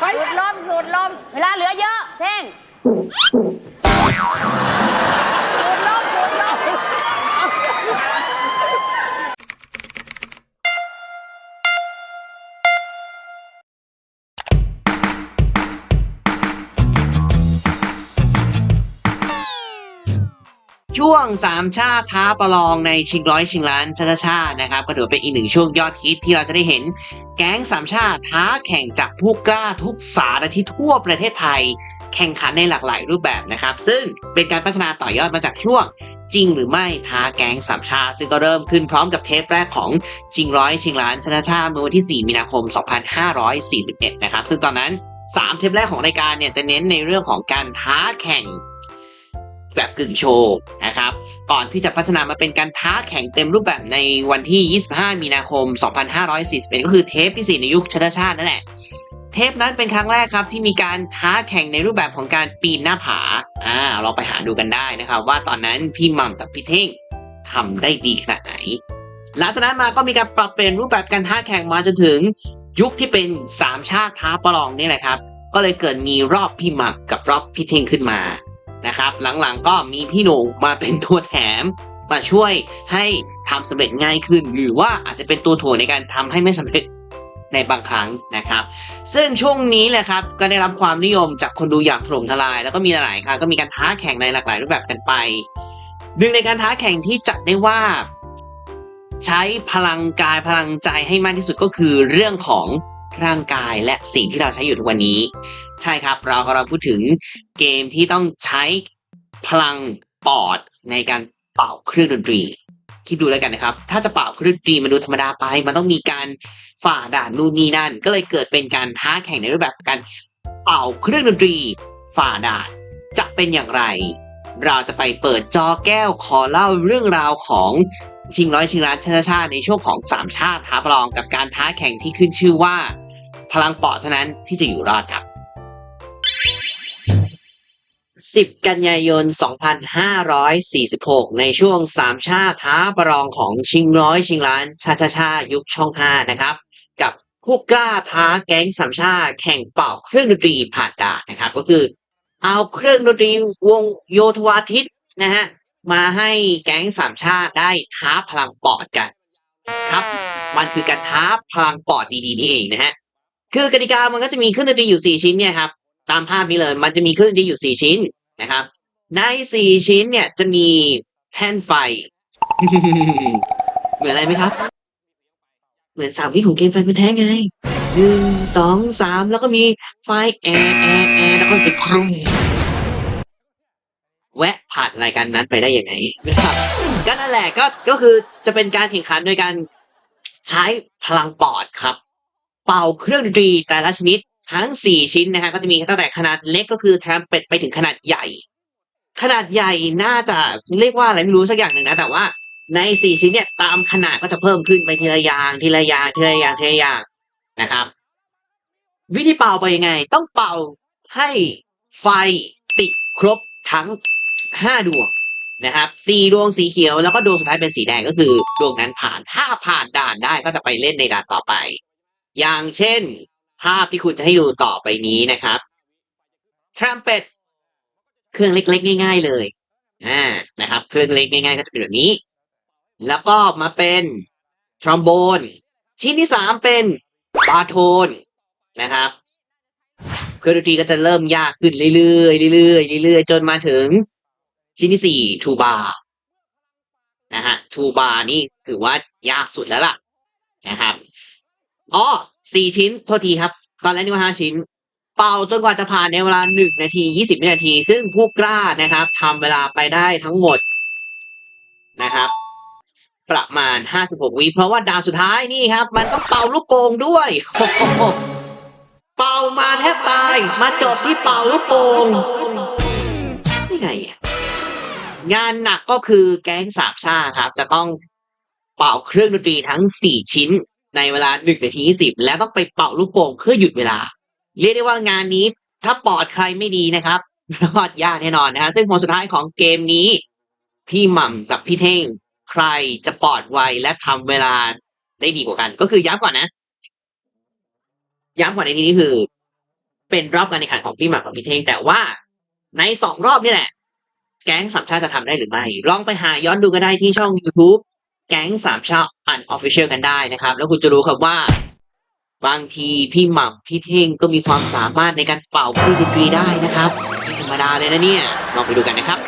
สูดลมสูดลม เวลาเหลือเยอะ เท่ง ช่วงสามชาติท้าประลองในชิงร้อยชิงล้านชาติชาตินะครับก็ถือเป็นอีกหนึ่งช่วงยอดฮิตที่เราจะได้เห็นแก๊งสามชาติท้าแข่งจากผู้กล้าทุกสารทิศทั่วประเทศไทย แข่งขันในหลากหลายรูปแบบนะครับ ซึ่งเป็นการพัฒนาต่อยอดมาจากช่วงจริงหรือไม่ท้าแก๊งสามชาติซึ่งก็เริ่มขึ้นพร้อมกับเทปแรกของชิงร้อยชิงล้านชาติชาติเมื่อวันที่ 4 มีนาคม 2541 นะครับ ซึ่งตอนนั้น 3 เทปแรกของรายการเนี่ยจะเน้นในเรื่องของการท้าแข่งแบบกึ่งโชว์นะ ก่อนที่จะพัฒนามาเป็นการท้าแข่งเต็มรูปแบบในวันที่ 25 มีนาคม 2541 ก็คือเทปที่ 4 ในยุคชาติชาตินั่นแหละ เทปนั้นเป็นครั้งแรกครับที่มีการท้าแข่งในรูปแบบของการปีนหน้าผา อ่า เราไปหาดูกันได้นะครับ ว่าตอนนั้นพี่หมัมกับพี่เท่งทำได้ดีขนาดไหน หลังจากนั้นมาก็มีการปรับเปลี่ยนรูปแบบการท้าแข่งมาจนถึงยุคที่เป็นสามชาติท้าประลองนี่แหละครับ ก็เลยเกิดมีรอบพี่หมัมกับรอบพี่เท่งขึ้นมา นะครับ หลังๆก็มีพี่หนุ่งมาเป็นตัวแถมมาช่วยให้ทำสำเร็จง่ายขึ้น หรือว่าอาจจะเป็นตัวถ่วงในการทำให้ไม่สำเร็จในบางครั้งนะครับ ซึ่งช่วงนี้แหละครับก็ได้รับความนิยมจากคนดูอย่างถล่มทลาย แล้วก็มีหลายๆครั้งก็มีการท้าแข่งในหลากหลายรูปแบบกันไปหนึ่งในการท้าแข่งที่จัดได้ว่า ใช้พลังกายพลังใจให้มากที่สุดก็คือเรื่องของ ร่างกายและสิ่งที่เราใช้อยู่ทุกวันนี้ ใช่ครับ เรากำลังพูดถึงเกมที่ต้องใช้พลังปอดในการเป่าเครื่องดนตรี คิดดูแล้วกันนะครับ ถ้าจะเป่าเครื่องดนตรีมันดูธรรมดาไป มันต้องมีการฝ่าด่านนู่นนี่นั่น ก็เลยเกิดเป็นการท้าแข่งในรูปแบบการเป่าเครื่องดนตรี ฝ่าด่านจะเป็นอย่างไร เราจะไปเปิดจอแก้วขอเล่าเรื่องราวของชิงร้อยชิงล้านชาติชาติในช่วงของสามชาติท้าประลองกับการท้าแข่งที่ขึ้นชื่อว่า พลังปอดเท่านั้นที่จะอยู่รอดครับ 10 กันยายน 2546 ในช่วงสามชาติท้าประลองของชิงร้อยชิงล้านชาชาชายุคช่อง 5 นะครับ กับผู้กล้าท้าแก๊งสามชาแข่งเป่าเครื่องดนตรีผ่านดานะครับ ก็คือเอาเครื่องดนตรีวงโยธวาทิตนะฮะมาให้แก๊งสามชาติได้ท้าพลังปอดกัน ครับ มันคือการท้าพลังปอดดีๆนี่เองนะฮะ คือกติกามันก็จะมีเครื่องดนตรีอยู่สี่ชิ้นเนี่ยครับตามภาพนี้เลย มันจะมีเครื่องดนตรีอยู่สี่ชิ้นนะครับ ในสี่ชิ้นเนี่ยจะมีแท่นไฟ เหมือนอะไรไหมครับ เหมือนสามวิของเกมไฟเป็นแท้ไงหนึ่งสองสามแล้วก็มีไฟแอร์แอร์แอร์แล้วก็เสียงครุมแวะผ่านรายการนั้นไปได้ยังไงนะครับก็นั่นแหละก็ก็คือจะเป็นการแข่งขันโดยการใช้พลังปอดครับ เป่าเครื่องดนตรีแต่ละชนิดทั้ง 4 ชิ้นนะฮะก็จะมีตั้งแต่ขนาดเล็กก็คือแทรมเป็ดไปถึงขนาดใหญ่ ขนาดใหญ่น่าจะเรียกว่าอะไรไม่รู้สักอย่างหนึ่งนะ แต่ว่าใน 4 ชิ้นเนี่ยตามขนาดก็จะเพิ่มขึ้นไปทีละอย่างทีละอย่างทีละอย่างทีละอย่างนะครับ วิธีเป่าไปยังไง ต้องเป่าให้ไฟติดครบทั้ง 5 ดวงนะครับสี่ดวงสีเขียวแล้วก็ดวงสุดท้ายเป็นสีแดงก็คือดวงนั้นผ่านถ้าผ่านด่านได้ก็จะไปเล่นในด่านต่อไป อย่างเช่น ภาพที่คุณจะให้ดูต่อไปนี้นะครับทรัมเป็ตเครื่องเล็กๆ ง่าย ๆ เลยอ่านะครับ เครื่องเล็กง่ายๆ ก็จะเป็นแบบนี้ แล้วก็มาเป็นทรอมโบน ชิ้นที่สามเป็นบาโทนนะครับเครื่องดนตรีก็จะเริ่มยากขึ้นเรื่อยๆเรื่อยๆเรื่อยๆจนมาถึงชิ้นที่สี่ทูบานะฮะทูบานี่ถือว่ายากสุดแล้วล่ะนะครับ อ๋อสี่ชิ้น โทษทีครับ ตอนแรกนึกว่าห้าชิ้น เป่าจนกว่าจะผ่านในเวลาหนึ่งนาทียี่สิบวินาที ซึ่งผู้กล้านะครับทำเวลาไปได้ทั้งหมดนะครับ ประมาณห้าสิบหกวิเพราะว่าดาวสุดท้ายนี่ครับ มันต้องเป่าลูกโป่งด้วยเป่ามาแทบตาย มาจบที่เป่าลูกโป่งนี่ไงอะงานหนักก็คือแก๊งสาบชาครับ จะต้องเป่าเครื่องดนตรีทั้งสี่ชิ้น ในเวลาหนึ่งนาทีสิบและต้องไปเป่าลูกโป่งเพื่อหยุดเวลา เรียกได้ว่างานนี้ถ้าปอดใครไม่ดีนะครับรอดยากแน่นอนนะฮะซึ่งผลสุดท้ายของเกมนี้ พี่หม่ำกับพี่เท่ง ใครจะปอดไวและทำเวลาได้ดีกว่ากัน ก็คือย้ำก่อนนะ ย้ำก่อนในที่นี้คือ เป็นรอบการแข่งขันของพี่หมากกับพี่เท่ง แต่ว่าในสองรอบนี่แหละ แก๊งสามชาติจะทำได้หรือไม่ ลองไปหาย้อนดูก็ได้ที่ช่อง YouTube แก๊งสามชาติอันออฟฟิเชียลกันได้นะครับ แล้วคุณจะรู้ครับว่า บางทีพี่หม่ำพี่เท่งก็มีความสามารถในการเป่าพี่ดนตรีได้นะครับไม่ธรรมดาเลยนะเนี่ยลองไปดูกันนะครับ